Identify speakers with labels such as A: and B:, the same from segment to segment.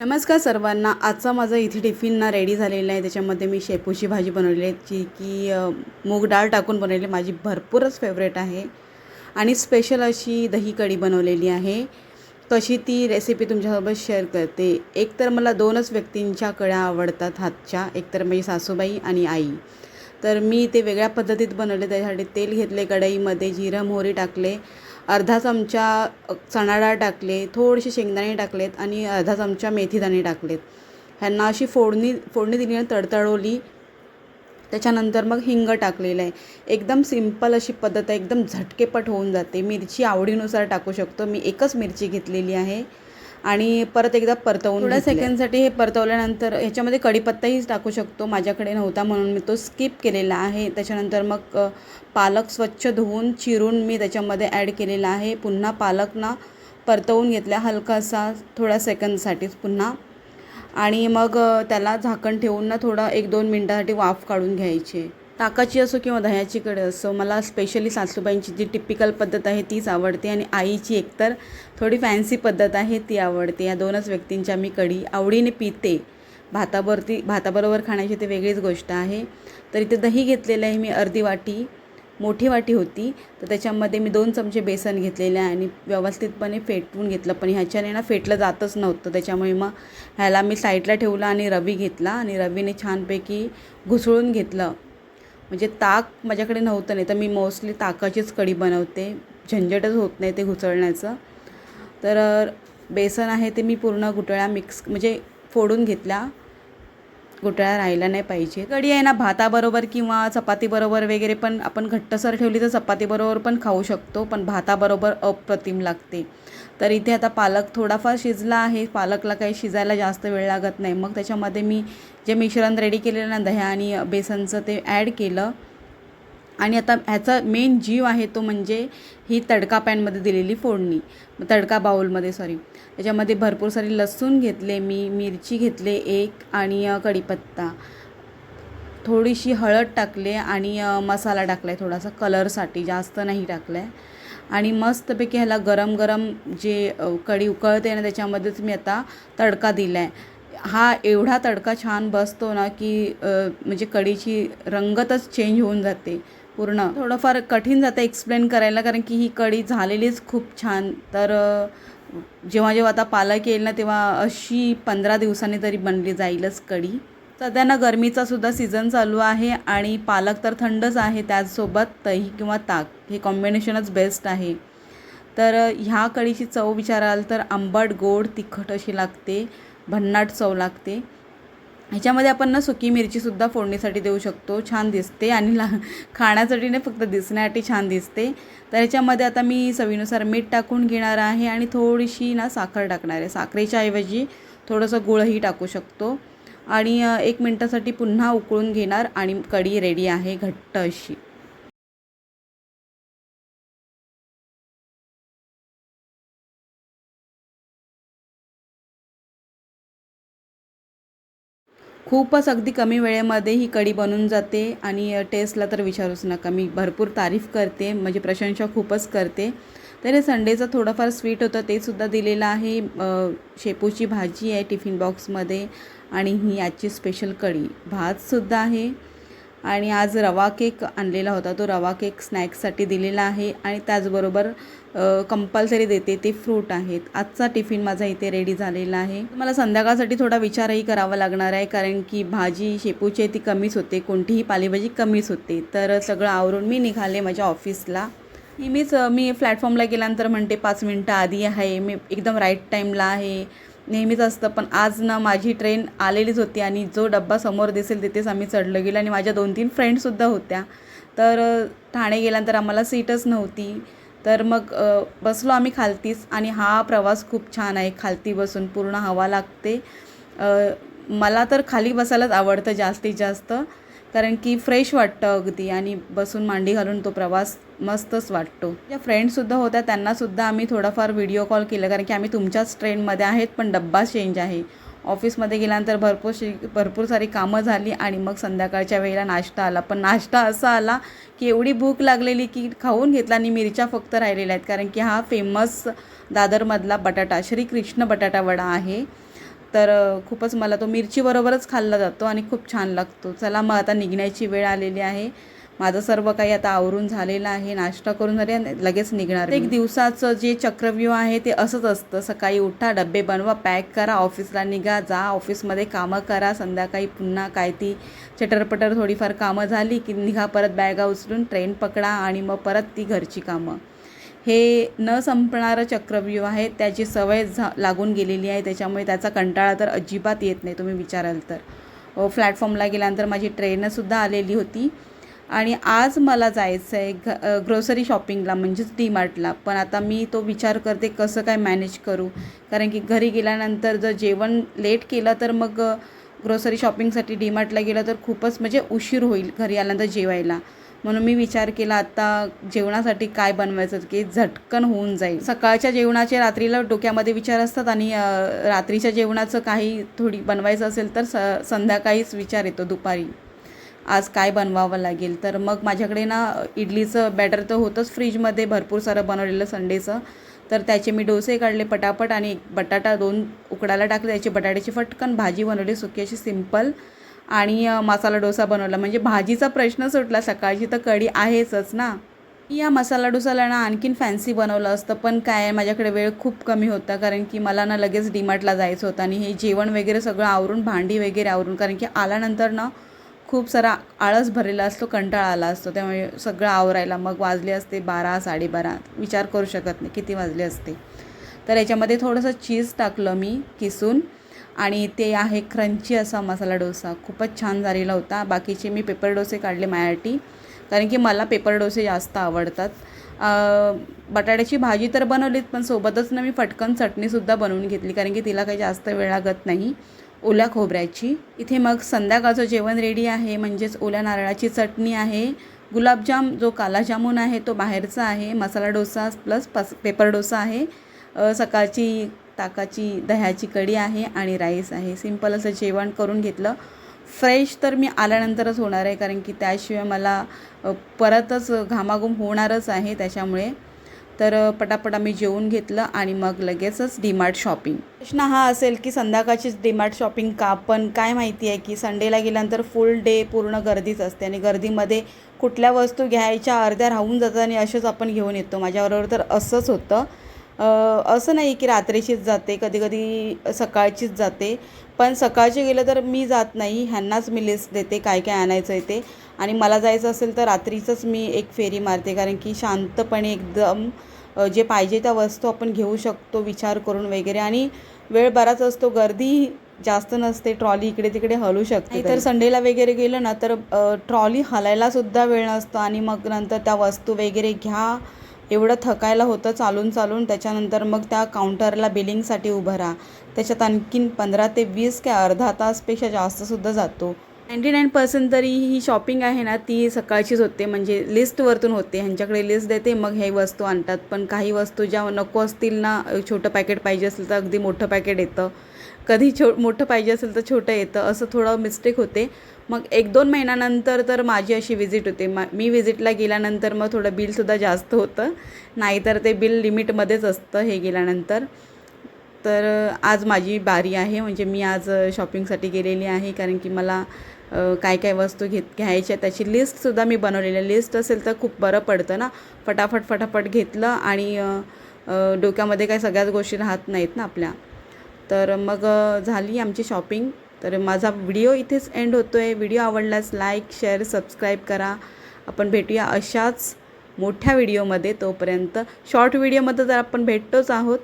A: नमस्कार सर्वांना. आजचा माझा इथे टिफिन ना रेडी झालेला आहे. त्याच्यामध्ये मी शेपूची भाजी बनवली आहे जी की मूग डाळ टाकून बनवली माझी भरपूरच फेवरेट आहे. आणि स्पेशल अशी दही कढी बनवलेली आहे. तशी ती रेसिपी तुमच्यासोबत शेअर करते. एक तर मला दोनच व्यक्तींच्या कड्या आवडतात हातच्या. एक तर माझी सासूबाई आणि आई. तर मी ते वेगळ्या पद्धतीत बनवले. त्याच्यासाठी तेल घेतले कढईमध्ये जिरं मोहरी टाकले. अर्धा चमचा चणा डाळ टाकले थोडेसे शेंगदाणे टाकलेत आणि अर्धा चमचा मेथीदाणे टाकलेत. ह्यांना अशी फोडणी फोडणी दिली आणि तडतडवली. त्याच्यानंतर मग हिंग टाकलेलं आहे. एकदम सिंपल अशी पद्धत आहे. एकदम झटकेपट होऊन जाते. मिरची आवडीनुसार टाकू शकतो. मी एकच मिरची घेतलेली आहे. आणि परत एकदा परतवून थोड्या सेकंडसाठी हे परतवल्यानंतर ह्याच्यामध्ये कढीपत्ताही टाकू शकतो माझ्याकडे नव्हता म्हणून मी तो स्किप केलेला आहे. त्याच्यानंतर मग पालक स्वच्छ धुवून चिरून मी त्याच्यामध्ये ॲड केलेला आहे. पुन्हा पालक ना परतवून घेतला हलकासा थोड्या सेकंदसाठीच पुन्हा. आणि मग त्याला झाकण ठेवून ना थोडा एक दोन मिनटासाठी वाफ काढून घ्यायची. ताकाची असो किंवा दह्याची कढी असो मला स्पेशली सासूबाईंची जी टिपिकल पद्धत आहे तीच आवडते आणि आईची एकतर थोडी फॅन्सी पद्धत आहे ती आवडते. या दोनच व्यक्तींच्या मी कढी आवडीने पिते. भातावरती भाताबरोबर खाण्याची ते वेगळीच गोष्ट आहे. तर इथे दही घेतलेलं आहे मी अर्धी वाटी मोठी वाटी होती. तर त्याच्यामध्ये मी दोन चमचे बेसन घेतलेले आहे आणि व्यवस्थितपणे फेटवून घेतलं. पण ह्याच्याने ना फेटलं जातच नव्हतं. त्याच्यामुळे मग ह्याला मी साईडला ठेवलं आणि रवी घेतला आणि रवीने छानपैकी घुसळून घेतलं. म्हणजे ताक माझ्याकडे नव्हतं नाही तर मी मोस्टली ताकाचीच कढी बनवते. झंझटच होत नाही ते घुसळण्याचं. तर बेसन आहे ते मी पूर्ण गुटळ्या मिक्स म्हणजे फोडून घेतल्या. घोटाळा राहिला नाही पाहिजे. कढी आहे ना भाताबरोबर किंवा चपातीबरोबर वगैरे पण आपण घट्टसर ठेवली तर चपातीबरोबर पण खाऊ शकतो पण भाताबरोबर अप्रतिम लागते. तर इथे आता पालक थोडाफार शिजला आहे. पालकला काही शिजायला जास्त वेळ लागत नाही. मग त्याच्यामध्ये मी जे मिश्रण रेडी केलेलं ना दह्या आणि बेसनचं ते ॲड केलं. आणि आता ह्याचा मेन जीव आहे तो म्हणजे ही तडका पॅनमध्ये दिलेली फोडणी. तडका बाउलमध्ये सॉरी त्याच्यामध्ये भरपूर सारी लसूण घेतले मी मिरची घेतले एक आणि कढीपत्ता. थोडीशी हळद टाकले आणि मसाला टाकला आहे थोडासा कलरसाठी जास्त नाही टाकला आहे आणि मस्तपैकी ह्याला गरम गरम जे कढी उकळते ना त्याच्यामध्येच मी आता तडका दिला आहे हा एवढा तडका छान बसतो ना की म्हणजे कढीची रंगतच चेंज होऊन जाते. पूर्ण. थोडंफार कठीण जातं एक्सप्लेन करायला कारण की ही कढी झालेलीच खूप छान. तर जेव्हा जेव्हा आता पालक येईल ना तेव्हा अशी पंधरा दिवसांनी तरी बनली जाईलच कढी सध्या ना गरमीचा सुद्धा सीझन चालू आहे आणि पालक तर थंडच आहे त्याचसोबत दही किंवा ताक. हे कॉम्बिनेशनच बेस्ट आहे. तर ह्या कढीची चव विचाराल तर आंबट गोड तिखट अशी लागते. भन्नाट चव लागते. ह्याच्यामध्ये आपण ना सुकी मिरचीसुद्धा फोडणीसाठी देऊ शकतो. छान दिसते आणि ला खाण्यासाठी नाही फक्त दिसण्यासाठी छान दिसते. तर ह्याच्यामध्ये आता मी चवीनुसार मीठ टाकून घेणार आहे आणि थोडीशी ना साखर टाकणार आहे. साखरेच्या ऐवजी थोडंसं गुळही टाकू शकतो. आणि एक मिनटासाठी पुन्हा उकळून घेणार आणि कढी रेडी आहे घट्ट अशी. खूपच अगदी कमी वेळेमध्ये ही कढी बनून जाते आणि टेस्टला तर विचारूच नका. मी भरपूर तारीफ करते म्हणजे प्रशंसा खूपच करते. तर हे संडेचं थोडंफार स्वीट होतं ते सुद्धा दिलेलं आहे. शेपूची भाजी आहे टिफिन बॉक्समध्ये आणि ही आजची स्पेशल कढी. भातसुद्धा आहे. आणि आज रवा केक आणलेला होता. तो रवा केक स्नॅक्ससाठी दिलेला आहे आणि त्याचबरोबर कंपल्सरी देते ते फ्रूट आहेत. आजचा टिफिन माझा इथे रेडी झालेला आहे. मला संध्याकाळसाठी थोडा विचारही करावा लागणार आहे कारण की भाजी शेपूची आहे ती कमीच होते. कोणतीही पालेभाजी कमीच होते. तर सगळं आवरून मी निघाले माझ्या ऑफिसला. नेहमीच मी प्लॅटफॉर्मला गेल्यानंतर म्हणते पाच मिनटं आधी आहे. मी एकदम राईट टाईमला आहे. नेहमीच असतं. पण आज ना माझी ट्रेन आलेलीच होती आणि जो डब्बा समोर दिसेल तिथेच आम्ही चढलं गेलो आणि माझ्या दोन तीन फ्रेंडसुद्धा होत्या. तर ठाणे गेल्यानंतर आम्हाला सीटच नव्हती. तर मग बसलो आम्ही खालतीच आणि हा प्रवास खूप छान आहे. खालती बसून पूर्ण हवा लागते. मला तर खाली बसायलाच आवडतं जास्तीत जास्त. कारण की फ्रेश वाटतं अगदी. आणि बसून मांडी घालून तो प्रवास मस्तच वाटतो. ज्या फ्रेंडसुद्धा होत्या त्यांनासुद्धा आम्ही थोडाफार व्हिडिओ कॉल केला. कारण की आम्ही तुमच्याच ट्रेनमध्ये आहेत पण डब्बा चेंज आहे. ऑफिसमध्ये गेल्यानंतर भरपूर शि भरपूर सारी कामं झाली आणि मग संध्याकाळच्या वेळेला नाश्ता आला. पण नाश्ता असा आला की एवढी भूक लागलेली की खाऊन घेतला आणि मिरच्या फक्त राहिलेल्या आहेत. कारण की हा फेमस दादरमधला बटाटा श्रीकृष्ण बटाटा वडा आहे. तर खूपच मला तो मिरचीबरोबरच खाल्ला जातो आणि खूप छान लागतो. चला मग आता निघण्याची वेळ आलेली आहे. माझं सर्व काही आता आवरून झालेलं आहे. नाश्ता करून झाले लगेच निघणार एक दिवसाचं जे चक्रव्यूह आहे ते असंच असतं. सकाळी उठा डबे बनवा पॅक करा ऑफिसला निघा जा ऑफिसमध्ये कामं करा संध्याकाळी पुन्हा काय ती चटरपटर थोडीफार कामं झाली की निघा परत बॅगा उचलून ट्रेन पकडा आणि मग परत ती घरची कामं. हे न संपणारं चक्रव्यूह आहे त्याची सवय झा लागून गेलेली आहे त्याच्यामुळे त्याचा कंटाळा तर अजिबात येत नाही तुम्ही विचाराल तर. फ्लॅटफॉर्मला प्लॅटफॉर्मला गेल्यानंतर माझी ट्रेनसुद्धा आलेली होती. आणि आज मला जायचं आहे घ ग्रोसरी शॉपिंगला म्हणजेच डी मार्टला पण आता मी तो विचार करते कसं काय मॅनेज करू? कारण की घरी गेल्यानंतर जर जेवण लेट केलं तर मग ग्रोसरी शॉपिंगसाठी डी मार्टला गेलं तर खूपच म्हणजे उशीर होईल घरी आल्यानंतर जेवायला. म्हणून मी विचार केला आता जेवणासाठी काय बनवायचं? की झटकन होऊन जाईल. सकाळच्या जेवणाचे रात्रीला डोक्यामध्ये विचार असतात आणि रात्रीच्या जेवणाचं काही थोडी बनवायचं असेल तर स संध्याकाळीच विचार येतो दुपारी. आज काय बनवावं लागेल? तर मग माझ्याकडे ना इडलीचं बॅटर तर होतंच फ्रीजमध्ये भरपूर सारं बनवलेलं संडेचं. तर त्याचे मी डोसे काढले पटापट आणि बटाटा दोन उकडायला टाकले. त्याची बटाट्याची फटकन भाजी बनवली सुकी अशी सिंपल. आणि मसाला डोसा बनवला. म्हणजे भाजीचा प्रश्न सुटला. सकाळची तर कढी आहेचच ना. या मसाला डोसाला ना आणखीन फॅन्सी बनवलं असतं. पण काय माझ्याकडे वेळ खूप कमी होता. कारण की मला ना लगेच डीमार्टला जायचं होतं. आणि हे जेवण वगैरे सगळं आवरून भांडी वगैरे आवरून. कारण की आल्यानंतर ना खूप सारा आळस भरलेला असतो कंटाळा आला असतो. त्यामुळे सगळं आवरायला. मग वाजले असते बारा साडेबारा. विचार करू शकत नाही किती वाजले असते. तर याच्यामध्ये थोडंसं चीज टाकलं मी किसून. आणि ते आहे क्रंची असा मसाला डोसा. खूपच छान झालेला होता. बाकीचे मी पेपर डोसे काढले माझ्यासाठी. कारण की मला पेपर डोसे जास्त आवडतात. बटाट्याची भाजी तर बनवलीच पण सोबतच ना मी फटकन चटणीसुद्धा बनवून घेतली. कारण की तिला काही जास्त वेळ लागत नाही. ओल्या खोबऱ्याची. इथे मग संध्याकाळचं जेवण रेडी आहे. म्हणजेच ओल्या नारळाची चटणी आहे. गुलाबजाम जो कालाजामून आहे तो बाहेरचा आहे. मसाला डोसा प्लस पस पेपर डोसा आहे. सकाळची ताकाची दह्याची कढी आहे आणि राईस आहे. सिंपल असं जेवण करून घेतलं. फ्रेश तर मी आल्यानंतरच होणार आहे कारण की त्याशिवाय मला परतच घामाघूम होणारच आहे त्याच्यामुळे. तर पटापट आम्ही जेवून घेतलं आणि मग लगेचच डीमार्ट शॉपिंग प्रश्न हा असेल की संध्याकाळचीच डीमार्ट शॉपिंग का? पण काय माहिती आहे की संडेला गेल्यानंतर फुल डे पूर्ण गर्दीच असते आणि गर्दीमध्ये कुठल्या वस्तू घ्यायच्या अर्ध्या राहून जातात आणि असेच आपण घेऊन येतो. माझ्याबरोबर तर असंच होतं. असं नाही की रात्रीचीच जाते कधी कधी सकाळचीच जाते. पण सकाळचे गेलं तर मी जात नाही ह्यांनाच मी लिस्ट देते काय काय आणायचं आहे ते. आणि मला जायचं असेल तर रात्रीचंच मी एक फेरी मारते कारण की शांतपणे एकदम जे पाहिजे त्या वस्तू आपण घेऊ शकतो विचार करून वगैरे. आणि वेळ बराच असतो गर्दी जास्त नसते ट्रॉली इकडे तिकडे हलू शकते तर संडेला वगैरे गेलं ना तर ट्रॉली हलायला सुद्धा वेळ नसतो. आणि मग नंतर त्या वस्तू वगैरे घ्या एवढं थकायला होतं चालून चालून त्याच्यानंतर मग त्या काउंटरला बिलिंगसाठी उभं राहा. त्याच्यात आणखीन पंधरा ते वीस काय अर्धा तासपेक्षा जास्तसुद्धा जातो. नाईंटी नाईन पर्सेंट तरी ही शॉपिंग आहे ना ती सकाळचीच होते. म्हणजे लिस्टवरतून होते. ह्यांच्याकडे लिस्ट देते मग हे वस्तू आणतात. पण काही वस्तू ज्या नको असतील ना छोटं पॅकेट पाहिजे असेल तर अगदी मोठं पॅकेट येतं. कधी छो मोठं पाहिजे असेल तर छोटं येतं. असं थोडं मिस्टेक होते. मग एक दोन महिन्यानंतर तर माझी अशी विजिट होते. मा मी विजिटला गेल्यानंतर मग थोडं बिलसुद्धा जास्त होतं. नाहीतर ते बिल लिमिटमध्येच असतं हे गेल्यानंतर. तर आज माझी बारी आहे. म्हणजे मी आज शॉपिंगसाठी गेलेली आहे. कारण की मला काय काय वस्तू घेत घ्यायच्या त्याची लिस्टसुद्धा मी बनवलेली आहे. लिस्ट असेल तर खूप बरं पडतं ना. फटाफट फटाफट घेतलं आणि डोक्यामध्ये काय सगळ्याच गोष्टी राहत नाहीत ना आपल्या. तर मग झाली आमची शॉपिंग. तर माझा व्हिडिओ इथेच एंड होतो आहे व्हिडिओ आवडल्यास लाईक शेअर सबस्क्राईब करा. आपण भेटूया अशाच मोठ्या व्हिडिओमध्ये तोपर्यंत. शॉर्ट व्हिडिओमध्ये तर आपण भेटतोच आहोत.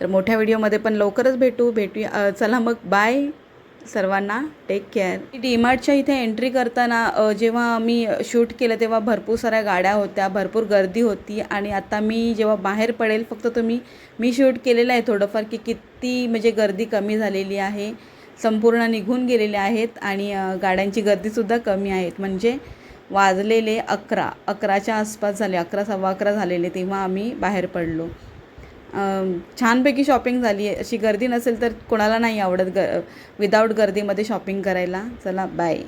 A: तर मोठ्या व्हिडिओमध्ये पण लवकरच भेटू. भेटूया चला मग बाय सर्वांना टेक केअर डीमार्टच्या इथे एंट्री करताना जेव्हा मी शूट केलं तेव्हा भरपूर साऱ्या गाड्या होत्या भरपूर गर्दी होती आणि आता मी जेव्हा बाहेर पडेल फक्त तुम्ही मी शूट केलेलं आहे थोडंफार की किती म्हणजे गर्दी कमी झालेली आहे संपूर्ण निघून गेलेले आहेत आणि गाड्यांची गर्दीसुद्धा कमी आहेत. म्हणजे वाजलेले अकरा अकराच्या आसपास झाले अकरा सव्वा अकरा झालेले तेव्हा आम्ही बाहेर पडलो. छानपैकी शॉपिंग झाली आहे. अशी गर्दी नसेल तर कोणाला नाही आवडत ग विदाऊट गर्दीमध्ये शॉपिंग करायला. चला बाय